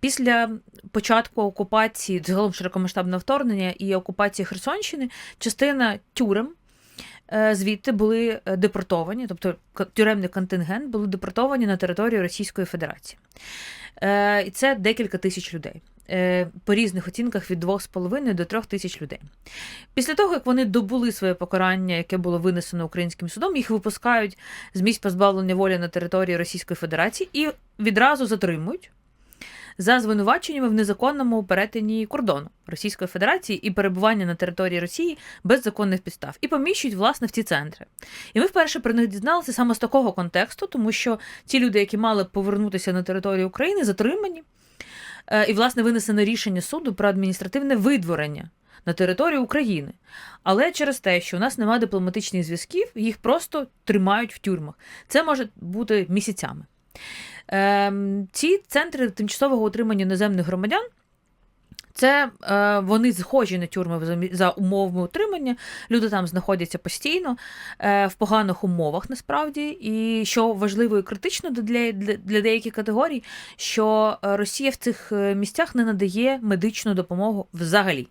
Після початку окупації, загалом широкомасштабного вторгнення і окупації Херсонщини, частина тюрем е, звідти були е, депортовані, тобто тюремний контингент були депортовані на територію Російської Федерації. Е, І це декілька тисяч людей. По різних оцінках від 2,5 до 3 тисяч людей. Після того, як вони добули своє покарання, яке було винесено українським судом, їх випускають з місць позбавлення волі на території Російської Федерації і відразу затримують за звинуваченнями в незаконному перетині кордону Російської Федерації і перебування на території Росії без законних підстав і поміщують власне в ці центри. І ми вперше про них дізналися саме з такого контексту, тому що ті люди, які мали повернутися на територію України, затримані, Е, і власне винесено рішення суду про адміністративне видворення. На територію України, але через те, що у нас немає дипломатичних зв'язків, їх просто тримають в тюрмах. Це може бути місяцями. Ем, ці центри тимчасового утримання іноземних громадян. Це е, вони схожі на тюрми за, умовами утримання. Люди там знаходяться постійно е, в поганих умовах, насправді. І що важливо і критично для, для, для деяких категорій, що е, Росія в цих е, місцях не надає медичну допомогу взагалі.